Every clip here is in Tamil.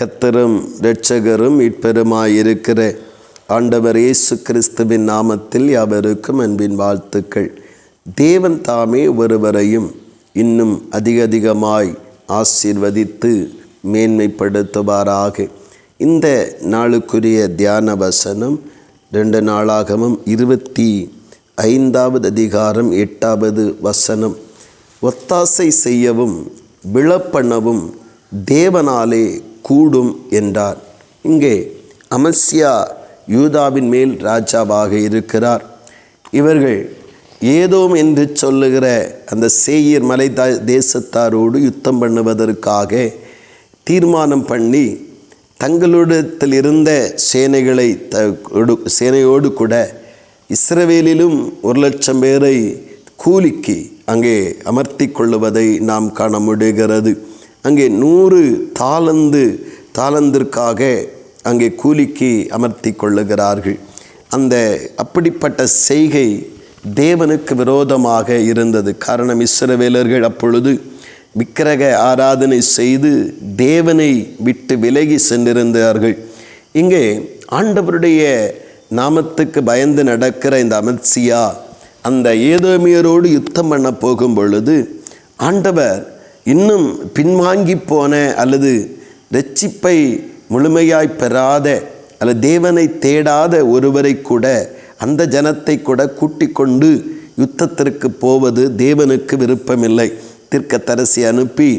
கத்தரும் இரட்சகரும் மீட்பெருமாயிருக்கிற ஆண்டவர் இயேசு கிறிஸ்துவின் நாமத்தில் யாவருக்கும் அன்பின் வாழ்த்துக்கள். தேவன் தாமே ஒருவரையும் இன்னும் அதிக அதிகமாய் ஆசீர்வதித்து மேன்மைப்படுத்துவாராக. இந்த நாளுக்குரிய தியான வசனம் ரெண்டு நாளாகவும் இருபத்தி ஐந்தாவது அதிகாரம் எட்டாவது வசனம். ஒத்தாசை செய்யவும் விழப்பண்ணவும் தேவனாலே கூடும் என்றார். இங்கே அமஸ்யா யூதாவின் மேல் ராஜாவாக இருக்கிறார். இவர்கள் ஏதோம் என்று சொல்லுகிற அந்த சேயர் மலை தேசத்தாரோடு யுத்தம் பண்ணுவதற்காக தீர்மானம் பண்ணி தங்களிடத்தில் இருந்த சேனைகளை த சேனையோடு கூட இஸ்ரவேலிலும் ஒரு லட்சம் பேரை கூலிக்கு அங்கே அமர்த்தி கொள்ளுவதை நாம் காண முடிகிறது. அங்கே நூறு தாளந்து தாளந்திற்காக அங்கே கூலிக்கு அமர்த்தி கொள்ளுகிறார்கள். அந்த அப்படிப்பட்ட செய்கை தேவனுக்கு விரோதமாக இருந்தது. காரணம் இஸ்ரவேலர்கள் அப்பொழுது விக்கிரக ஆராதனை செய்து தேவனை விட்டு விலகி சென்றிருந்தார்கள். இங்கே ஆண்டவருடைய நாமத்துக்கு பயந்து நடக்கிற இந்த அமர்சியா அந்த ஏதோமியரோடு யுத்தம் பண்ண போகும் பொழுது ஆண்டவர் இன்னும் பின்வாங்கி போன அல்லது ரட்சிப்பை முழுமையாய் பெறாத அல்ல தேவனை தேடாத ஒருவரை கூட அந்த ஜனத்தை கூட கூட்டிக் கொண்டு யுத்தத்திற்கு போவது தேவனுக்கு விருப்பமில்லை. தீர்க்கத்தரசி அனுப்பி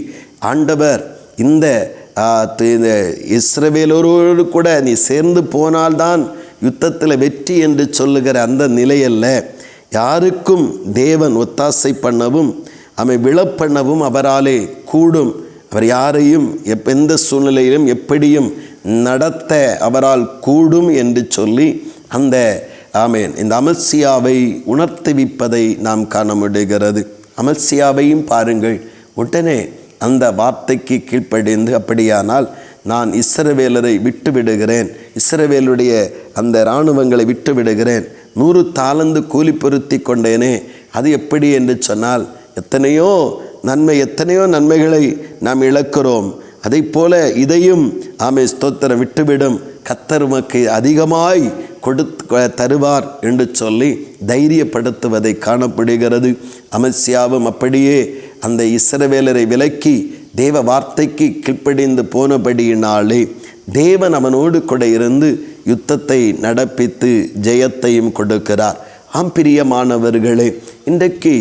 ஆண்டவர் இந்த இந்த இஸ்ரவேலோரோடு கூட நீ சேர்ந்து போனால்தான் யுத்தத்தில் வெற்றி என்று சொல்லுகிற அந்த நிலையல்ல. யாருக்கும் தேவன் ஒத்தாசை பண்ணவும் அவை விழப்பண்ணவும் அவராலே கூடும். அவர் யாரையும் எப் எந்த சூழ்நிலையிலும் எப்படியும் நடத்த அவரால் கூடும் என்று சொல்லி அந்த ஆமேன். இந்த அமர்சியாவை உணர்த்துவிப்பதை நாம் காண முடிகிறது. அமர்சியாவையும் பாருங்கள். உடனே அந்த வார்த்தைக்கு கீழ்ப்படிந்து அப்படியானால் நான் இஸ்ரவேலரை விட்டு விடுகிறேன் இஸ்ரவேலுடைய அந்த இராணுவங்களை விட்டு விடுகிறேன் நூறு தாளந்து கூலி பொருத்தி கொண்டேனே. அது எப்படி? என்று சொன்னால் எத்தனையோ நன்மை எத்தனையோ நன்மைகளை நாம் இழக்கிறோம். அதை போல இதையும் ஆமை ஸ்தோத்திரம் விட்டுவிடும். கத்தர் உமக்கு அதிகமாய் கொடுத்து தருவார் என்று சொல்லி தைரியப்படுத்துவதை காணப்படுகிறது. அமஸ்யாவும் அப்படியே அந்த இஸ்ரவேலரை விலக்கி தேவ வார்த்தைக்கு கீழ்ப்படிந்து போனபடியினாலே தேவன் அவனோடு கூட இருந்து யுத்தத்தை நடப்பித்து ஜெயத்தையும் கொடுக்கிறார். ஆம் பிரியமானவர்களே இன்றைக்கு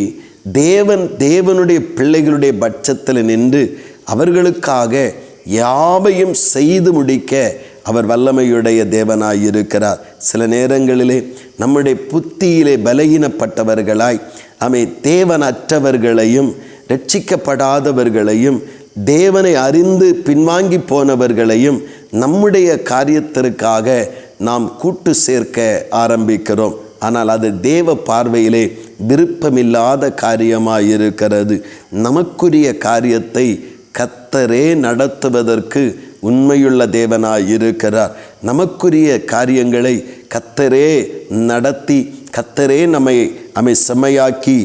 தேவன் தேவனுடைய பிள்ளைகளுடைய பட்சத்தில் நின்று அவர்களுக்காக யாவையும் செய்து முடிக்க அவர் வல்லமையுடைய தேவனாயிருக்கிறார் சில நேரங்களிலே நம்முடைய புத்தியிலே பலகீனப்பட்டவர்களாய் அவை தேவனற்றவர்களையும் ரட்சிக்கப்படாதவர்களையும் தேவனை அறிந்து பின்வாங்கி போனவர்களையும் நம்முடைய காரியத்திற்காக நாம் கூட்டு சேர்க்க ஆரம்பிக்கிறோம். ஆனால் அது தேவ பார்வையிலே விருப்பமில்லாத காரியமாக இருக்கிறது நமக்குரிய காரியத்தை கத்தரே நடத்துவதற்கு உண்மையுள்ள தேவனாய் இருக்கிறார் நமக்குரிய காரியங்களை கத்தரே நடத்தி கத்தரே நம்மை அமை செம்மையாக்கி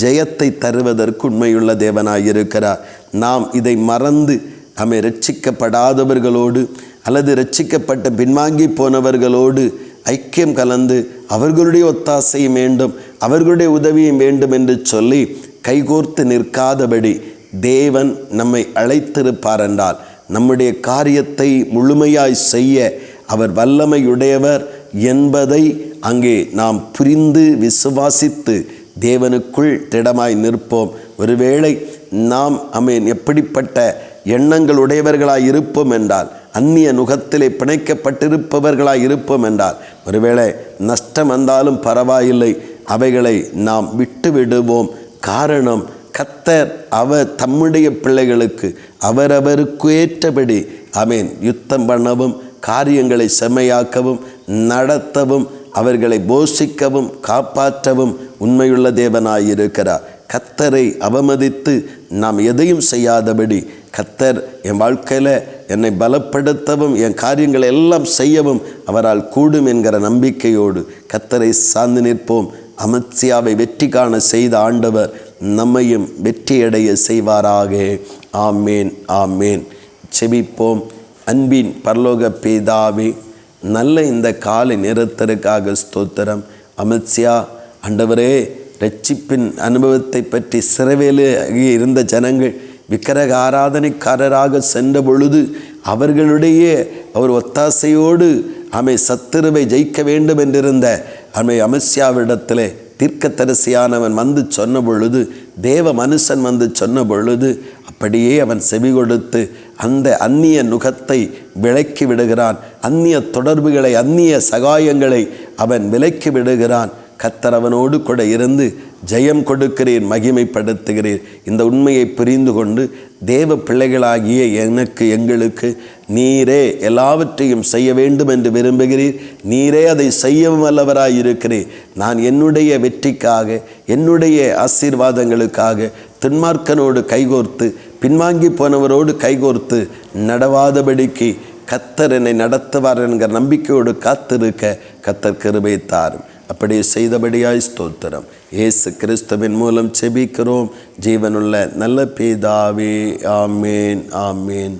ஜெயத்தை தருவதற்கு உண்மையுள்ள தேவனாய் இருக்கிறார் நாம் இதை மறந்து அமை ரட்சிக்கப்படாதவர்களோடு அல்லது ரட்சிக்கப்பட்ட பின்வாங்கி போனவர்களோடு ஐக்கியம் கலந்து அவர்களுடைய ஒத்தாசையும் வேண்டும் அவர்களுடைய உதவியும் வேண்டும் என்று சொல்லி கைகோர்த்து நிற்காதபடி தேவன் நம்மை அழைத்திருப்பார் என்றால் நம்முடைய காரியத்தை முழுமையாய் செய்ய அவர் வல்லமையுடையவர் என்பதை அங்கே நாம் புரிந்து விசுவாசித்து தேவனுக்குள் திடமாய் நிற்போம். ஒருவேளை நாம் அமேன் எப்படிப்பட்ட எண்ணங்கள் உடையவர்களாய் இருப்போம் என்றால் அந்நிய நுகத்திலே பிணைக்கப்பட்டிருப்பவர்களாய் இருப்போம் என்றால் ஒருவேளை நஷ்டம் வந்தாலும் பரவாயில்லை. அவைகளை நாம் விட்டுவிடுவோம். காரணம் கத்தர் அவர் தம்முடைய பிள்ளைகளுக்கு அவரவருக்கு ஏற்றபடி அமேன் யுத்தம் பண்ணவும் காரியங்களை செம்மையாக்கவும் நடத்தவும் அவர்களை போஷிக்கவும் காப்பாற்றவும் உண்மையுள்ள தேவனாயிருக்கிறார். கத்தரை அவமதித்து நாம் எதையும் செய்யாதபடி கத்தர் என் வாழ்க்கையில் என்னை பலப்படுத்தவும் என் காரியங்களை எல்லாம் செய்யவும் அவரால் கூடும் என்கிற நம்பிக்கையோடு கத்தரை சார்ந்து நிற்போம். அமத்சியாவை வெற்றி காண செய்த ஆண்டவர் நம்மையும் வெற்றியடைய செய்வாராக. ஆமேன் ஆமேன். செபிப்போம் அன்பின் பரலோக பேதாவே நல்ல இந்த காலை நிறுத்தருக்காக ஸ்தோத்திரம். அமித்ஷா ஆண்டவரே ரட்சிப்பின் அனுபவத்தை பற்றி சிறவேலாகி இருந்த ஜனங்கள் விக்கிரக ஆராதனைக்காரராக சென்ற பொழுது அவர்களுடைய அவர் ஒத்தாசையோடு அமை சத்துருவை ஜெயிக்க வேண்டும் என்றிருந்த அமை அமித்ஷாவிடத்திலே தீர்க்கத்தரிசியானவன் வந்து சொன்ன பொழுது தேவ மனுஷன் வந்து சொன்ன பொழுது அப்படியே அவன் செவி கொடுத்து அந்த அந்நிய நுகத்தை விலக்கி விடுகிறான். அந்நிய தொடர்புகளை அந்நிய சகாயங்களை அவன் விலக்கி விடுகிறான். கத்தர் அவனோடு கூட இருந்து ஜெயம் கொடுக்கிறீர் மகிமைப்படுத்துகிறீர். இந்த உண்மையை புரிந்து கொண்டு தேவ பிள்ளைகளாகிய எனக்கு எங்களுக்கு நீரே எல்லாவற்றையும் செய்ய வேண்டும் என்று விரும்புகிறீர். நீரே அதை செய்யவும் அல்லவராய் இருக்கிறீர். நான் என்னுடைய வெற்றிக்காக என்னுடைய ஆசீர்வாதங்களுக்காக துன்மார்க்கனோடு கைகோர்த்து பின்வாங்கி போனவரோடு கைகோர்த்து நடவாதபடிக்கு கத்தர் என்னை நடத்துவார் என்கிற நம்பிக்கையோடு காத்திருக்க கத்தர் கிருபை தாரும். அப்படி செய்தபடியாய் ஸ்தோத்திரம். இயேசு கிறிஸ்துவின் மூலம் செபிக்கிறோம். ஜீவனுள்ள நல்ல பேதாவே ஆமேன் ஆமேன்.